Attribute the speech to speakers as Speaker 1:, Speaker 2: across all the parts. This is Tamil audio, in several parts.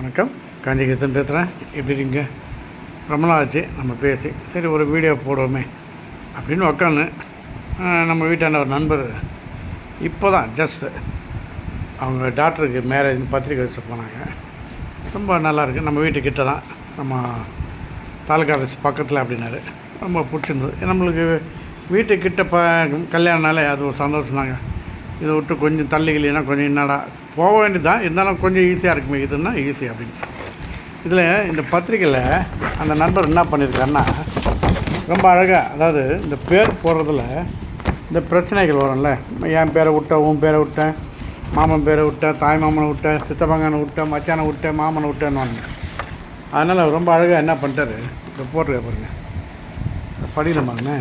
Speaker 1: வணக்கம். காஞ்சிகேசன் பேசுகிறேன் எப்படி இருக்கீங்க? ரொம்ப நாள் ஆச்சு நம்ம பேசி. சரி ஒரு வீடியோ போடுவோமே அப்படின்னு உக்காந்து நம்ம வீட்டான ஒரு நண்பர் இப்போ தான் ஜஸ்ட்டு அவங்க டாக்டருக்கு மேரேஜ்னு பத்திரிக்கை வச்சு போனாங்க. ரொம்ப நல்லாயிருக்கு நம்ம வீட்டுக்கிட்ட தான் நம்ம தாலுக்கா ஆஃபீஸ் பக்கத்தில் அப்படின்னாரு. ரொம்ப பிடிச்சிருந்தது. நம்மளுக்கு வீட்டுக்கிட்ட ப கல்யாணம்னாலே அது ஒரு சந்தோஷம் தாங்க இதை விட்டு கொஞ்சம் தள்ளி கொஞ்சம் என்னடா போக வேண்டியதுதான். இருந்தாலும் கொஞ்சம் ஈஸியாக இருக்குமே இதுன்னா ஈஸி அப்படின்னு. இதில் இந்த பத்திரிக்கையில் அந்த நண்பர் என்ன பண்ணியிருக்காருன்னா ரொம்ப அழகாக அதாவது இந்த பேர் போடுறதுல இந்த பிரச்சனைகள் வரும்ல. என் பேரை விட்டேன் உன் பேரை விட்டேன் மாமன் பேரை விட்டேன் தாய் மாமனை விட்டேன் சித்தப்பங்கானை விட்டேன் மச்சானை விட்டேன் மாமனை விட்டேன்னு அதனால் ரொம்ப அழகாக என்ன பண்ணிட்டாரு இப்போ போட்டிருக்க பாருங்க. படிக்கணும் பாருங்க.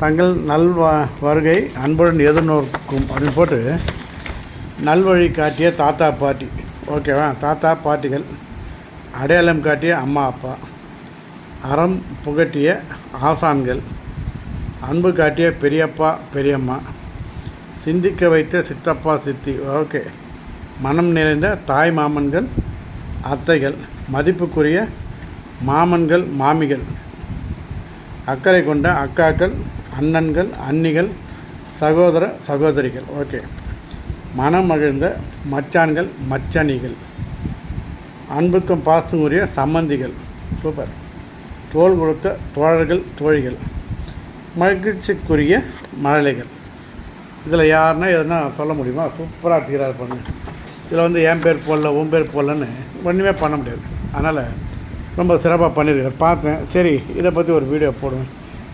Speaker 1: தங்கள் நல் வருகை அன்புடன் எதிர்நோக்கும் அப்படின்னு போட்டு நல்வழி காட்டிய தாத்தா பாட்டி. ஓகேவா தாத்தா பாட்டிகள். அடையாளம் காட்டிய அம்மா அப்பா. அறம் புகட்டிய ஆசான்கள். அன்பு காட்டிய பெரியப்பா பெரியம்மா. சிந்திக்க வைத்த சித்தப்பா சித்தி. ஓகே மனம் நிறைந்த தாய் மாமன்கள் அத்தைகள். மதிப்புக்குரிய மாமன்கள் மாமிகள். அக்கறை கொண்ட அக்காக்கள் அண்ணன்கள் அன்னிகள் சகோதர சகோதரிகள். ஓகே. மனம் மகிழ்ந்த மச்சான்கள் மச்சனிகள் அன்புக்கும் பாசத்துக்குரிய உரிய சம்மந்திகள் சூப்பர். தோல் கொடுத்த தோழர்கள் தோழிகள். மகிழ்ச்சிக்குரிய மழலைகள். இதில் யாருன்னா எதுனா சொல்ல முடியுமா? சூப்பராக இருக்கிறார் பண்ணு. இதில் வந்து என் பேர் போடல உன் பேர் போடலன்னு ஒன்றுமே பண்ண முடியாது. அதனால் ரொம்ப சிறப்பாக பண்ணியிருக்கார். பார்த்தேன். சரி இதை பற்றி ஒரு வீடியோ போடுவேன்.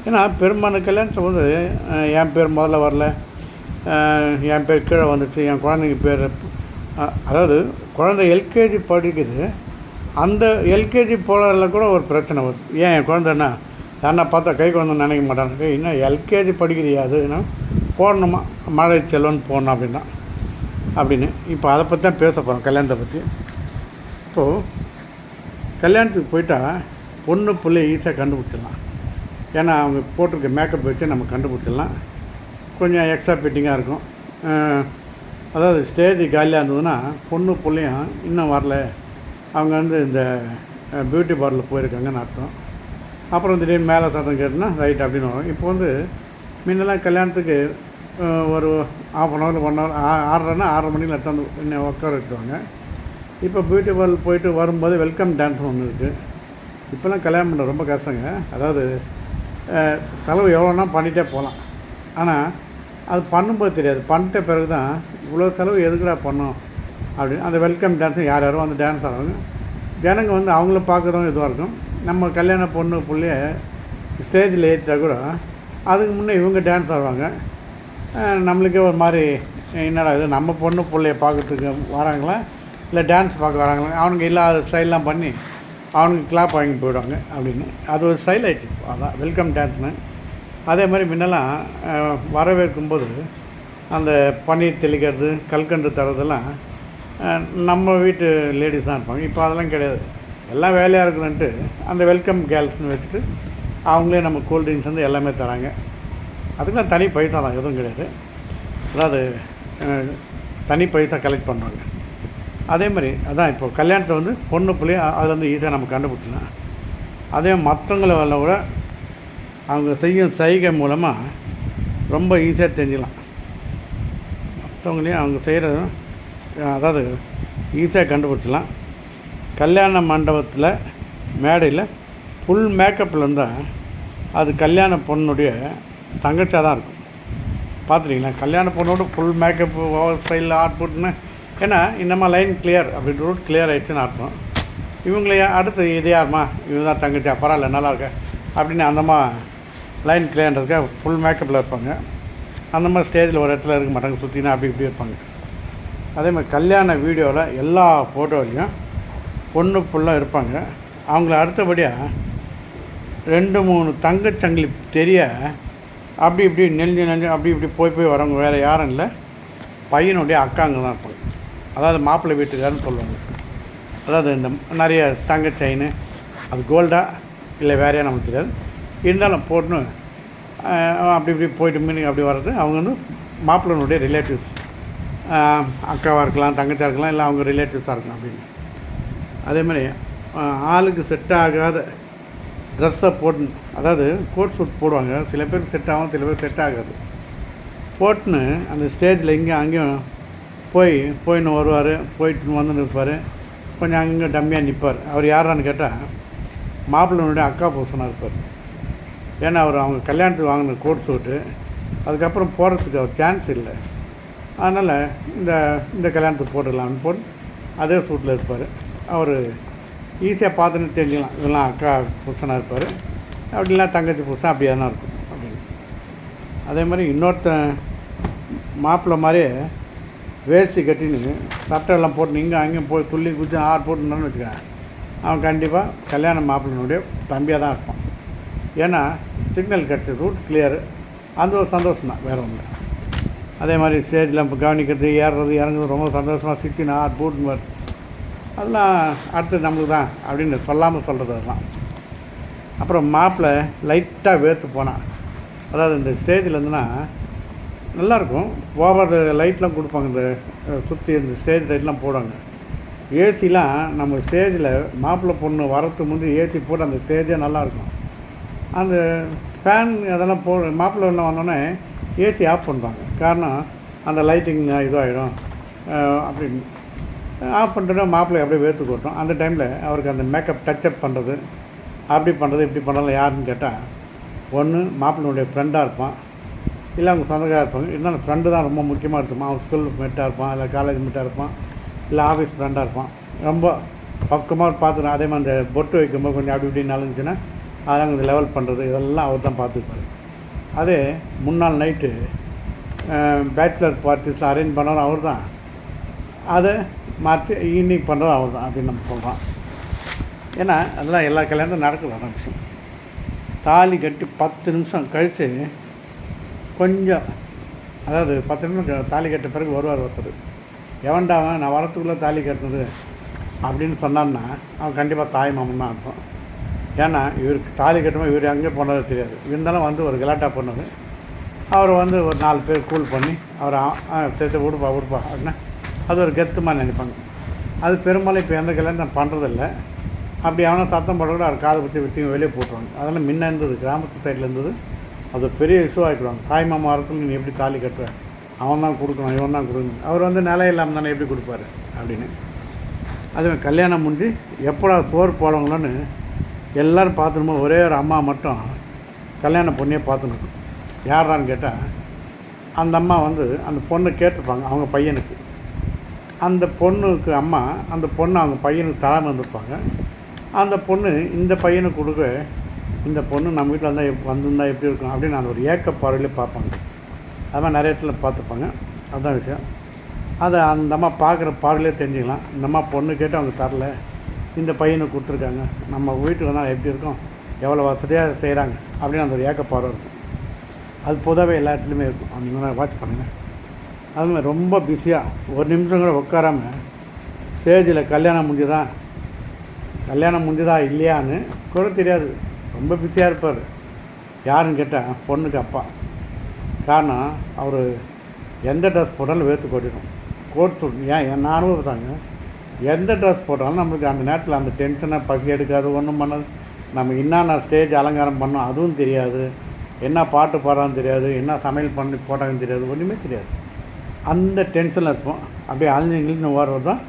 Speaker 1: ஏன்னா பெரும்பாலான கல்யாணத்தை வந்து என் பேர் முதல்ல வரல. என் பேர் கீழே வந்துச்சு என் குழந்தைங்க பேர் அதாவது குழந்தை எல்கேஜி படிக்குது. அந்த எல்கேஜி போகிறதுல கூட ஒரு பிரச்சனை வருது. ஏன் என் குழந்தைன்னா யாருன்னா பார்த்தா கை குழந்தை நினைக்க மாட்டாங்க. இன்னும் எல்கேஜி படிக்கிறியா? அது என்ன போடணுமா? மழை செல்வன் போடணும் அப்படின்னா. அப்படின்னு. இப்போ அதை பற்றி தான் பேச போகிறோம் கல்யாணத்தை பற்றி இப்போது கல்யாணத்துக்கு போயிட்டா பொண்ணு பிள்ளை ஈஸியாக கண்டுபிடிச்சிடலாம். ஏன்னா அவங்க போட்டிருக்க மேக்கப் வச்சு நம்ம கண்டுபிடிச்சிடலாம். கொஞ்சம் எக்ஸ்ட்ரா ஃபிட்டிங்காக இருக்கும். அதாவது ஸ்டேஜ் காலியாக இருந்ததுன்னா பொண்ணு பிள்ளையும் இன்னும் வரல. அவங்க வந்து இந்த பியூட்டி பார்லர் போயிருக்காங்கன்னு அர்த்தம். அப்புறம் திடீர்னு மேலே சத்தம் கேட்டுனா ரைட் அப்படின்னு வரும். இப்போ வந்து முன்னெல்லாம் கல்யாணத்துக்கு ஒரு half an hour one hour ஆறரைன்னா ஆறரை மணிக்கு எடுத்தாந்து வந்து உட்கார வச்சுருவாங்க. இப்போ பியூட்டி பார்லர் போயிட்டு வரும்போது வெல்கம் டான்ஸ் ஒன்று இருக்குது இப்போல்லாம் கல்யாணம் பண்ண ரொம்ப கஷ்டங்க. அதாவது செலவு எவ்வளோனா பண்ணிகிட்டே போகலாம். ஆனால் அது பண்ணும்போது தெரியாது. பண்ணிட்ட பிறகு தான் இவ்வளோ செலவு எதுக்குடா பண்ணோம் அப்படின்னு அந்த வெல்கம் டான்ஸு யார் யாரோ வந்து டான்ஸ் ஆடுவாங்க. ஜனங்க வந்து அவங்கள பார்க்குறதும் இதுவாக இருக்கும். நம்ம கல்யாண பொண்ணு பிள்ளைய ஸ்டேஜில் ஏற்றிட்டா கூட அதுக்கு முன்னே இவங்க டான்ஸ் ஆடுவாங்க. நம்மளுக்கே ஒரு மாதிரி என்னடா இது நம்ம பொண்ணு பிள்ளைய பார்க்கறதுக்கு வராங்களா? இல்லை டான்ஸ் பார்க்க வராங்களா? அவனுங்க இல்லாத ஸ்டைல்லாம் பண்ணி அவனுக்கு கிளாப் வாங்கி போயிடுவாங்க அப்படின்னு. அது ஒரு ஸ்டைல் ஆகிடுச்சு அதான் வெல்கம் டான்ஸ்னு அதே மாதிரி முன்னெல்லாம் வரவேற்கும்போது அந்த பன்னீர் தெளிக்கிறது கல்கண்டு தரதெல்லாம் நம்ம வீட்டு லேடிஸ் தான் இருப்பாங்க. இப்போ அதெல்லாம் கிடையாது. எல்லாம் வேலையாக இருக்கணுன்ட்டு அந்த வெல்கம் கேர்ள்ஸ்னு வச்சுட்டு அவங்களே நம்ம கூல் ட்ரிங்க்ஸ் வந்து எல்லாமே தராங்க. அதுக்கெல்லாம் தனி பைசா தான் எதுவும் கிடையாது. அதாவது தனி பைசா கலெக்ட் பண்ணுறாங்க அதே மாதிரி அதான் இப்போ கல்யாணத்தை வந்து பொண்ணு பிள்ளைய அதில் வந்து ஈஸியாக நம்ம கண்டுபிடிச்சலாம் அதே மற்றவங்கள வரல கூட அவங்க செய்யும் சைகை மூலமாக ரொம்ப ஈஸியாக தெரிஞ்சுக்கலாம். மற்றவங்களையும் அவங்க செய்கிறது அதாவது ஈஸியாக கண்டுபிடிச்சலாம் கல்யாண மண்டபத்தில் மேடையில் ஃபுல் மேக்கப்பில் இருந்தால் அது கல்யாண பொண்ணுடைய தங்கச்சியாக தான் இருக்கும். பார்த்துருக்கீங்களா? கல்யாண பொண்ணோட ஃபுல் மேக்கப் ஓவர் ஸ்டைலில் ஆர்ட் போட்டுன்னு ஏன்னா இந்த மாதிரி லைன் கிளியர் அப்படி ரூட் கிளியர் ஆகிடுச்சுன்னு அர்த்தம். இவங்களே அடுத்து இது யாருமா? இவங்க தான் தங்கச்சியா பரவாயில்ல நல்லா இருக்க அப்படின்னு அந்தம்மா லைன் கிளியர்ன்றதுக்கு ஃபுல் மேக்கப்பில் இருப்பாங்க. அந்த மாதிரி ஸ்டேஜில் ஒரு இடத்துல இருக்க மாட்டாங்க. சுற்றினா அப்படி இப்படி இருப்பாங்க. அதே மாதிரி கல்யாண வீடியோவில் எல்லா ஃபோட்டோலையும் பொண்ணு புள்ளாக இருப்பாங்க. அவங்கள அடுத்தபடியாக ரெண்டு மூணு தங்கச்சங்கிலி தெரிய அப்படி இப்படி நெஞ்சு நெஞ்சு அப்படி இப்படி போய் போய் வரவங்க வேறு யாரும் இல்லை. பையனுடைய அக்காங்க தான் இருப்பாங்க. அதாவது மாப்பிள்ளை வீட்டுக்காரன்னு சொல்லுவாங்க. அதாவது இந்த நிறைய தங்க செயின் அது கோல்டா இல்லை வேறையா நமக்கு தெரியாது. இருந்தாலும் போட்டுன்னு அப்படி இப்படி போயிட்டு மீனிங் அப்படி வர்றது அவங்க வந்து மாப்பிள்ளனுடைய ரிலேட்டிவ்ஸ் அக்காவாக இருக்கலாம் தங்கச்சியாக இருக்கலாம் இல்லை அவங்க ரிலேட்டிவ்ஸாக இருக்கலாம் அப்படின்னு. அதே மாதிரி ஆளுக்கு செட் ஆகாத ட்ரெஸ்ஸை போட்டு அதாவது கோட் சூட் போடுவாங்க. சில பேருக்கு செட் ஆகும் சில பேர் செட் ஆகாது. போட்டுன்னு அந்த ஸ்டேஜில் இங்கே அங்கேயும் போய் போயின்னு வருவார் போயிட்டு வந்து நிற்பார் கொஞ்சம் அங்கே டம்மியாக நிற்பார் அவர் யாரான்னு கேட்டால் மாப்பிள்ளனுடைய அக்கா புருஷனாக இருப்பார் ஏன்னா அவர் அவங்க கல்யாணத்துக்கு வாங்கின கோட் சூட்டு அதுக்கப்புறம் போகிறதுக்கு அவர் சான்ஸ் இல்லை. அதனால் இந்த இந்த கல்யாணத்துக்கு போட்டுடலாம்னு போட்டு அதே சூட்டில் இருப்பார். அவர் ஈஸியாக பார்த்துன்னு தெரிஞ்சுக்கலாம். இதெல்லாம் அக்கா புருஷனாக இருப்பார் அப்படி இல்லை தங்கச்சி புருஷன் அப்படியே தான் இருக்கும். அப்படின்னு. அதே மாதிரி இன்னொருத்தன் மாப்பிள்ளை மாதிரியே வேஷ்டி கட்டின்னு சட்டையெல்லாம் போட்டு இங்கே அங்கேயும் போய் துள்ளி குச்சி ஆறு போட்டுன்னு வச்சுக்கேன் அவன் கண்டிப்பாக கல்யாண மாப்பிள்ளைனுடைய தம்பியாக தான் இருப்பான். ஏன்னா சிக்னல் கட்டு ரூட் கிளியரு அந்த ஒரு சந்தோஷம் தான் வேறு ஒன்று அதே மாதிரி ஸ்டேஜில் இப்போ கவனிக்கிறது ஏறுறது இறங்குறது ரொம்ப சந்தோஷமாக சிக்கி ஆறு போட்டுன்னு வருது அதெல்லாம் அடுத்து நம்மளுக்கு தான் அப்படின்னு சொல்லாமல் சொல்கிறது அதெல்லாம் அப்புறம் மாப்பிள்ளை லைட்டாக வேர்த்து போனான். அதாவது இந்த ஸ்டேஜில் இருந்துன்னா நல்லாயிருக்கும். ஓவர் லைட்லாம் கொடுப்பாங்க இந்த சுற்றி இந்த ஸ்டேஜ் லைட்லாம் போடுவாங்க ஏசிலாம் நம்ம ஸ்டேஜில் மாப்பிள்ளை பொண்ணு வரத்துக்கு முந்தி ஏசி போட்டு அந்த ஸ்டேஜே நல்லாயிருக்கும். அந்த ஃபேன் அதெல்லாம் போ மாப்பிள்ளை ஒன்று வந்தோடனே ஏசி ஆஃப் பண்ணுவாங்க காரணம் அந்த லைட்டிங் இதுவாகிடும் அப்படின்னு. ஆஃப் பண்ணிட்டோன்னா மாப்பிள்ளை அப்படியே வேர்த்து கொட்டும் அந்த டைமில் அவருக்கு அந்த மேக்கப் டச்சப் பண்ணுறது அப்படி பண்ணுறது இப்படி பண்ணலாம் யாருன்னு கேட்டால் ஒன்று மாப்பிள்ளையுடைய ஃப்ரெண்டாக இருப்பான். இல்லை அவங்க சொந்தக்காரர் இருப்பாங்க இருந்தாலும் ஃப்ரெண்டு தான் ரொம்ப முக்கியமாக இருக்குமா அவன் ஸ்கூல் மெட்டாக இருப்பான் இல்லை காலேஜ் மெட்டாக இருப்பான் இல்லை ஆஃபீஸ் ஃப்ரெண்டாக இருப்பான். ரொம்ப பக்கமாக பார்த்துக்கணும் அதே மாதிரி அந்த பொட்டு வைக்கும்போது கொஞ்சம் அப்படி இப்படி நலஞ்சுன்னா அதெல்லாம் கொஞ்சம் லெவல் பண்ணுறது இதெல்லாம் அவர் தான் பார்த்துப்பாரு. அதே முன்னாள் நைட்டு பேச்சுலர் பார்ட்டிஸில் அரேஞ்ச் பண்ணவரும் அவர் தான். அதை மாற்றி ஈவினிங் பண்ணுறது அவர் தான் அப்படின்னு நம்ம சொல்கிறோம் ஏன்னா அதெல்லாம் எல்லா கல்யாணத்தும் நடக்குது அதான் விஷயம். தாலி கட்டி பத்து நிமிஷம் கழித்து கொஞ்சம் அதாவது பத்து நிமிஷம் தாலி கட்ட பிறகு வருவார் ஒருத்தர். எவன்டா அவன் நான் வரத்துக்குள்ளே தாலி கட்டினது? அப்படின்னு சொன்னான்னா அவன் கண்டிப்பாக தாய் மாமன் தான் அர்த்தம் ஏன்னா இவருக்கு தாலி கட்டும்போது இவர் எங்கே போனது தெரியாது. இருந்தாலும் வந்து ஒரு கலாட்டா பண்ணது அவர் வந்து ஒரு நாலு பேர் கூல் பண்ணி அவர் சேர்த்து விடுப்பா விடுப்பா அப்படின்னா அது ஒரு கெத்துமாக நினைப்பாங்க. அது பெரும்பாலும் இப்போ எந்த கல்யாணம் பண்ணுறதில்ல அப்படி அவனை சத்தம் போட கூட அவர் காதை பற்றி விட்டு வெளியே போட்டுருவாங்க. அதெல்லாம் முன்ன இருந்தது கிராமத்து சைடில் இருந்தது. அது பெரிய இஷ்யூ ஆகிடுவாங்க தாய்மாமா இருக்கும் நீ எப்படி தாலி கட்டுற அவன் தான் கொடுக்கணும் இவன் தான் கொடுக்கணும். அவர் வந்து நிலை இல்லாமல் தானே எப்படி கொடுப்பாரு? அப்படின்னு. அதுவே கல்யாணம் முடிஞ்சு எப்படா போர் போடுவாங்களோன்னு எல்லோரும் பார்த்துருமோ ஒரே ஒரு அம்மா மட்டும் கல்யாண பொண்ணையே பார்த்துன்னு யாரான்னு கேட்டால் அந்த அம்மா வந்து அந்த பொண்ணை கேட்டிருப்பாங்க அவங்க பையனுக்கு. அந்த பொண்ணுக்கு அம்மா அந்த பொண்ணு அவங்க பையனுக்கு தராமல் வந்திருப்பாங்க அந்த பொண்ணு இந்த பையனுக்கு கொடுக்க இந்த பொண்ணு நம்ம வீட்டில் இருந்தால் எப் வந்திருந்தா எப்படி இருக்கும் அப்படின்னு அந்த ஒரு ஏக்க பார்ப்பாங்க. அது மாதிரி நிறைய இடத்துல பார்த்துப்பாங்க. அதுதான் விஷயம். அதை அந்த அம்மா பார்க்குற பார்வையிலே தெரிஞ்சுக்கலாம். இந்த அம்மா பொண்ணு கேட்டு அவங்க தரல. இந்த பையனை கொடுத்துருக்காங்க. நம்ம வீட்டுக்கு வந்தால் எப்படி இருக்கும்? எவ்வளோ வசதியாக செய்கிறாங்க அப்படின்னு அந்த ஒரு ஏக்க பார்வை இருக்கும். அது பொதுவாகவே எல்லா இடத்துலையுமே இருக்கும். அந்த மாதிரி வாட்ச் பண்ணுங்கள் அது மாதிரி ரொம்ப பிஸியாக ஒரு நிமிஷம் கூட உட்காராம ஸ்டேஜில் கல்யாணம் முடிஞ்சுதா? கல்யாணம் முடிஞ்சுதா இல்லையான்னு கூட தெரியாது. ரொம்ப பிஸியாக இருப்பார். யாருன்னு கேட்டால் பொண்ணுக்கு அப்பா. காரணம் அவர் எந்த ட்ரெஸ் போட்டாலும் வேர்த்து கொட்டிடும். கோட் சூட் ஏன் என் நானும் தாங்க எந்த ட்ரெஸ் போட்டாலும் நம்மளுக்கு அந்த நேரத்தில் அந்த டென்ஷனை பசி எடுக்காது ஒன்றும் பண்ணாது. நம்ம என்னென்ன ஸ்டேஜ் அலங்காரம் பண்ணோம் அதுவும் தெரியாது. என்ன பாட்டு பாடுறான்னு தெரியாது என்ன சமையல் பண்ணி போட்டாங்கன்னு தெரியாது ஒன்றுமே தெரியாது. அந்த டென்ஷனில் இருப்போம். அப்படியே அழிஞ்சிங்களுக்கு ஓடுறது தான்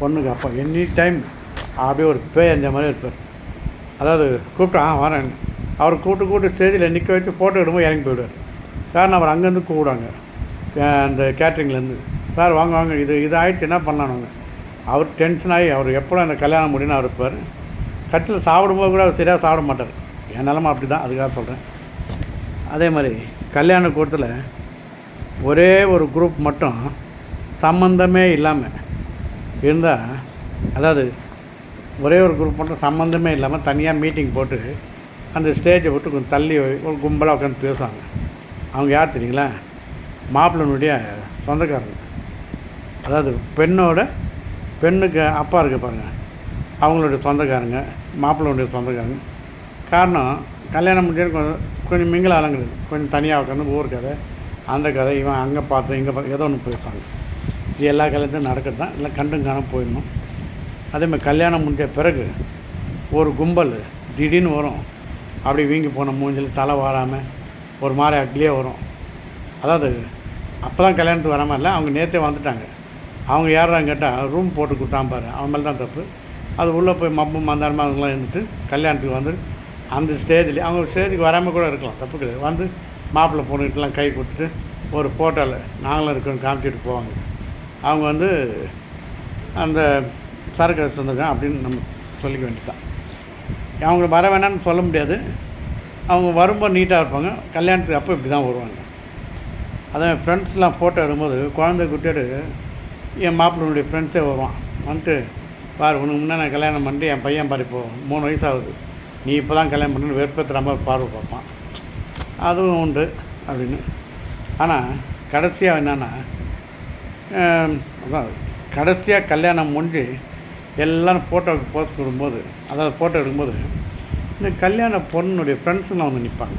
Speaker 1: பொண்ணுக்கு அப்பா. எனி டைம் அப்படியே ஒரு பேய் அந்த மாதிரி இருப்பார். அதாவது கூப்பிட்டா ஆ வரேன். அவர் கூப்பிட்டு கூப்பிட்டு ஸ்டேஜில் நிற்க வச்சு ஃபோட்டோ எடுக்கும்போது இறங்கி போயிடுவார். காரணம் அவர் அங்கேருந்து கூப்பிடுவாங்க. அந்த கேட்ரிங்லேருந்து சார் வாங்க வாங்க. இது இது ஆகிட்டு என்ன பண்ணானுங்க அவர் டென்ஷன் ஆகி அவர் எப்போ அந்த கல்யாணம் முடியும்னு அவர் இருப்பார். கட்டில் சாப்பிடும்போது கூட அவர் சரியாக சாப்பிட மாட்டார். என் நிலமை அப்படி தான் அதுக்காக சொல்கிறேன் அதே மாதிரி கல்யாண கூட்டத்தில் ஒரே ஒரு குரூப் மட்டும் சம்மந்தமே இல்லாமல் இருந்தால் அதாவது ஒரே ஒரு குரூப் மட்டும் சம்மந்தமே இல்லாமல் தனியாக மீட்டிங் போட்டு அந்த ஸ்டேஜை விட்டு கொஞ்சம் தள்ளி ஒரு கும்பலாக உட்காந்து பேசுவாங்க. அவங்க யார் தெரியுங்களா? மாப்பிள்ளனுடைய சொந்தக்காரங்க. அதாவது பெண்ணோட பெண்ணுக்கு அப்பா இருக்க பாருங்க. அவங்களுடைய சொந்தக்காரங்க மாப்பிள்ளனுடைய சொந்தக்காரங்க. காரணம் கல்யாணம் முடிஞ்சு கொஞ்சம் கொஞ்சம் மிங்கில் அலங்குறது கொஞ்சம் தனியாக உட்காந்து ஊர் கதை அந்த கதை இவன் அங்கே பார்த்து இங்கே பார்த்து ஏதோ ஒன்று பேசுவாங்க. இது எல்லா கல்யாணத்தையும் நடக்கிறது தான் இல்லை கண்டும் காண போயிடணும். அதேமாதிரி கல்யாணம் முடிஞ்ச பிறகு ஒரு கும்பல் திடீர்னு வரும். அப்படி வீங்கி போன மூஞ்சில் தலை வாராமல் ஒரு மாதிரி அக்லியாக வரும். அதாவது அப்போ தான் கல்யாணத்துக்கு வராமல் இல்லை அவங்க நேற்றே வந்துட்டாங்க. அவங்க யாரான்னு கேட்டால் ரூம் போட்டு கொடுத்தான் பாரு அவன் மேலே தான் தப்பு. அது உள்ளே போய் மப்பும் மந்தாரமாக அவங்களாம் இருந்துட்டு கல்யாணத்துக்கு வந்து அந்த ஸ்டேஜில் அவங்க ஸ்டேஜுக்கு வராமல் கூட இருக்கலாம் தப்பு கிடையாது. வந்து மாப்பிள்ளை பொண்ணுக்கிட்டலாம் கை கொடுத்துட்டு ஒரு ஃபோட்டோவில் நாங்களும் இருக்கோம் காமிச்சிட்டு போவாங்க. அவங்க வந்து அந்த சரக்கு எடுத்து வந்திருக்கேன் அப்படின்னு நம்ம சொல்லிக்க வேண்டியதுதான். அவங்க வர வேணாம்னு சொல்ல முடியாது. அவங்க வரும்போது நீட்டாக இருப்பாங்க. கல்யாணத்துக்கு அப்போ இப்படி தான் வருவாங்க அதான் ஃப்ரெண்ட்ஸ்லாம் ஃபோட்டோ எடுக்கும்போது குழந்தை குட்டியோடு என் மாப்பிள்ளனுடைய ஃப்ரெண்ட்ஸே வருவான். வந்துட்டு பார் உனக்கு முன்னே நான் கல்யாணம் பண்ணிட்டு என் பையன் பாரு இப்போ மூணு வயசு ஆகுது. நீ இப்போ தான் கல்யாணம் பண்ணு வெறுப்பத்துற மாதிரி பார்வை பார்ப்பான். அதுவும் உண்டு அப்படின்னு. ஆனால் கடைசியாக என்னென்னா அதான் கடைசியாக கல்யாணம் முடிஞ்சு எல்லோரும் ஃபோட்டோவுக்கு போஸ்ட் கொடுக்கும்போது அதாவது ஃபோட்டோ எடுக்கும்போது இந்த கல்யாண பொண்ணுடைய ஃப்ரெண்ட்ஸுலாம் வந்து நிற்பாங்க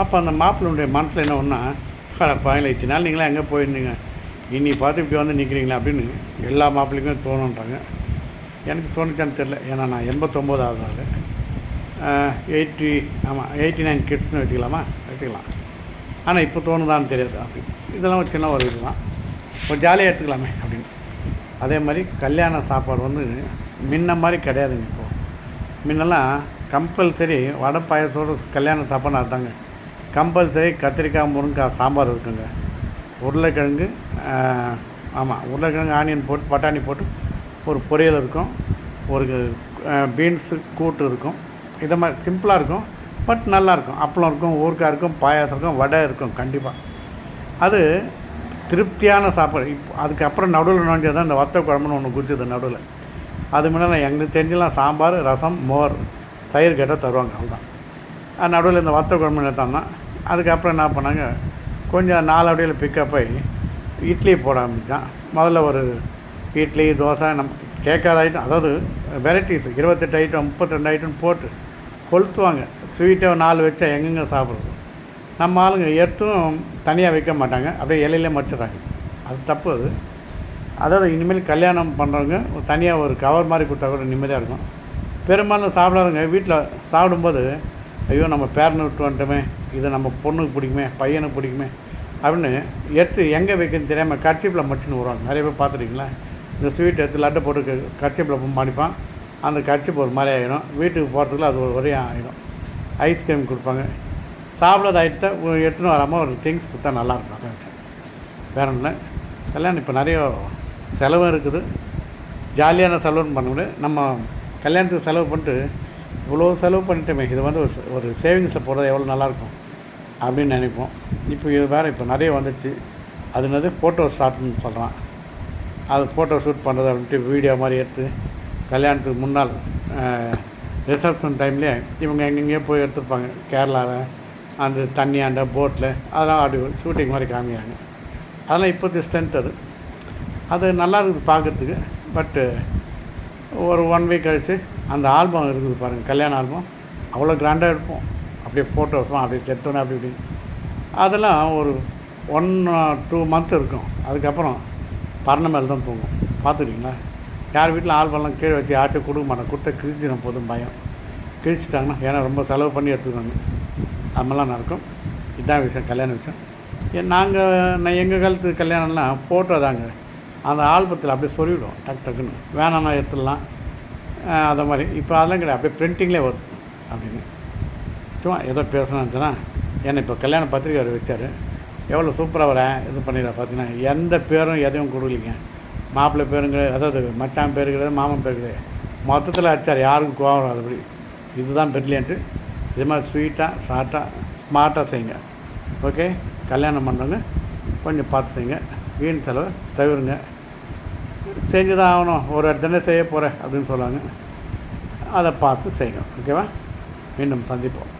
Speaker 1: அப்போ அந்த மாப்பிள்ளையுடைய மனசில் என்ன ஒன்றா பாயில் இத்தனை நாள் நீங்களாம் எங்கே போயிருந்தீங்க? இன்னி பார்த்து இப்படி வந்து நிற்கிறீங்களா அப்படின்னு எல்லா மாப்பிள்ளைக்கும் தோணுன்றாங்க. எனக்கு தோணுச்சான்னு தெரில ஏன்னா நான் எண்பத்தொம்போதாவது ஆள். எயிட்டி ஆமாம் எயிட்டி நைன் கிட்ஸ்னு வச்சுக்கலாமா? வச்சுக்கலாம். ஆனால் இப்போ தோணுதான்னு தெரியாது. அப்படி. இதெல்லாம் ஒரு சின்ன ஒரு இதுதான். ஒரு ஜாலியாக எடுத்துக்கலாமே அப்படின்னு. அதே மாதிரி கல்யாண சாப்பாடு வந்து முன்ன மாதிரி கிடையாதுங்க இப்போது முன்னெல்லாம் கம்பல்சரி வடை பாயசோடு கல்யாண சாப்பாடு அதுதாங்க கம்பல்சரி கத்திரிக்காய் முருங்கைக்காய் சாம்பார் இருக்குங்க. உருளைக்கிழங்கு ஆமாம் உருளைக்கிழங்கு ஆனியன் போட்டு பட்டாணி போட்டு ஒரு பொரியல் இருக்கும். ஒரு பீன்ஸு கூட்டு இருக்கும். இதை மாதிரி சிம்பிளாக இருக்கும். பட் நல்லாயிருக்கும் அப்பளம் இருக்கும் ஊறுக்காய் இருக்கும் பாயாசம் இருக்கும் வடை இருக்கும் கண்டிப்பாக அது திருப்தியான சாப்பாடு. இப்போ அதுக்கப்புறம் நடுவில் நோண்டியது தான் இந்த வத்த குழம்புன்னு ஒன்று குடிச்சது நடுவில். அது முன்னாடி எங்களுக்கு தெரிஞ்சலாம் சாம்பார் ரசம் மோர் தயிர் கேட்டால் தருவாங்க அவ்வளோதான் நடுவில் இந்த வத்த குழம்பு எடுத்தாங்கன்னா அதுக்கப்புறம் என்ன பண்ணாங்க கொஞ்சம் நாலடியில் பிக்கப் ஆகி இட்லி போட ஆரம்பித்தான் முதல்ல ஒரு இட்லி தோசை நம்ம கேட்காத ஐட்டம் அதாவது வெரைட்டிஸ் இருபத்தெட்டு ஐட்டம் முப்பத்தி ரெண்டு ஐட்டம் போட்டு கொளுத்துவாங்க. ஸ்வீட்டை நாலு வச்சா எங்கெங்கே சாப்பிட்றது? நம்ம ஆளுங்க எடுத்தும் தனியாக வைக்க மாட்டாங்க. அப்படியே இலையில மடிச்சிடுறாங்க. அது தப்பு அது. அதாவது இனிமேல் கல்யாணம் பண்ணுறவங்க தனியாக ஒரு கவர் மாதிரி கொடுத்தா கூட நிம்மதியாக இருக்கும். பெரும்பாலும் சாப்பிடாதவங்க வீட்டில் சாப்பிடும்போது ஐயோ நம்ம பேரனை விட்டு வந்துட்டோமே. இது நம்ம பொண்ணுக்கு பிடிக்குமே பையனுக்கு பிடிக்குமே. அப்படின்னு எடுத்து எங்கே வைக்கணும்னு தெரியாமல் கட்சிப்பில் மடிச்சுன்னு வருவாங்க. நிறைய பேர் பார்த்துருக்கீங்களா? இந்த ஸ்வீட் எடுத்து லட்டை போட்டு கட்சிப்பில் மடிப்பான். அந்த கட்சிப்பு ஒரு மாதிரி ஆகிடும் வீட்டுக்கு போகிறதுக்குள்ள அது ஒரு வரையும் ஆகிடும் ஐஸ்கிரீம் கொடுப்பாங்க. சாப்பிடாத ஐட்டத்தை எடுத்துன்னு வராமல் ஒரு திங்ஸ் கொடுத்தா நல்லாயிருக்கும். வேற ஒன்று கல்யாணம் இப்போ நிறைய செலவும் இருக்குது. ஜாலியான செலவுன்னு பண்ண முடியாது. நம்ம கல்யாணத்துக்கு செலவு பண்ணிட்டு இவ்வளோ செலவு பண்ணிட்டோமே இது வந்து ஒரு ஒரு சேவிங்ஸில் போடுறது எவ்வளோ நல்லாயிருக்கும் அப்படின்னு நினைப்போம். இப்போ இது வேறு இப்போ நிறைய வந்துச்சு. அது என்னது? ஃபோட்டோ ஷாட்னு சொல்கிறான் அது ஃபோட்டோ ஷூட் பண்ணுறது அப்படின்ட்டு வீடியோ மாதிரி எடுத்து கல்யாணத்துக்கு முன்னால் ரிசப்ஷன் டைம்லேயே இவங்க எங்கெங்கேயோ போய் எடுத்துருப்பாங்க. கேரளாவில் அந்த தண்ணியாண்ட போட்டில் அதெல்லாம் அப்படி ஷூட்டிங் மாதிரி காமிக்கிறாங்க. அதெல்லாம் இப்போது ஸ்ட்ரென்த் அது. அது நல்லா இருக்குது பார்க்குறதுக்கு பட்டு ஒரு ஒன் வீக் கழித்து அந்த ஆல்பம் இருக்குது பாருங்கள் கல்யாண ஆல்பம் அவ்வளோ கிராண்டாக எடுப்போம் அப்படியே ஃபோட்டோஸ்லாம் அப்படியே கெத்தோன்னே அப்படி இப்படி அதெல்லாம் ஒரு ஒன் டூ மந்த் இருக்கும். அதுக்கப்புறம் பரணமேல் தான் தூங்கும். பார்த்துக்கிங்களா யார் வீட்டில் ஆல்பம்லாம் கீழே வச்சு யார்கிட்ட கொடுக்க மாட்டேன் கொடுத்த கிழிச்சிடும் போதும் பயம். கிழிச்சிட்டாங்கன்னா ஏன்னா ரொம்ப செலவு பண்ணி எடுத்துக்கோங்க அதெல்லாம் நடக்கும். இதுதான் விஷயம் கல்யாண விஷயம். நாங்கள் நான் எங்கள் காலத்து கல்யாணம்லாம் ஃபோட்டோ தாங்க அந்த ஆல்பத்தில் அப்படியே சொல்லிவிடுவோம் டக்கு டக்குன்னு. வேணாம்னா எடுத்துடலாம். அதை மாதிரி. இப்போ அதெல்லாம் கிடையாது. அப்படியே பிரிண்டிங்லேயே வருது அப்படின்னு. சும்மா ஏதோ பேசணும்னா என்னை இப்போ கல்யாண பத்திரிக்கை அவர் வச்சார். எவ்வளோ சூப்பராக வரேன் இது பண்ணிடுறா பார்த்தீங்கன்னா எந்த பேரும் எதையும் கொடுக்கலிங்க. மாப்பிள்ளை பேருங்கிற அதாவது மச்சான் பேர் கிடையாது மாமன் பேர் கிடையாது மொத்தத்தில் அடித்தார் யாருக்கும் கோவம் வராதபடி. இதுதான் பெட்லியன்ட்டு இது மாதிரி ஸ்வீட்டாக ஷார்ட்டாக ஸ்மார்ட்டாக செய்யுங்க. ஓகே கல்யாணம் பண்ணுறவங்க கொஞ்சம் பார்த்து செய்யுங்க. வீண் செலவு தவிருங்க. செஞ்சு தான் ஆகணும். ஒரு இடத்துல செய்ய போகிறேன் அப்படின்னு சொல்லுவாங்க அதை பார்த்து செய்யணும் ஓகேவா மீண்டும் சந்திப்போம்.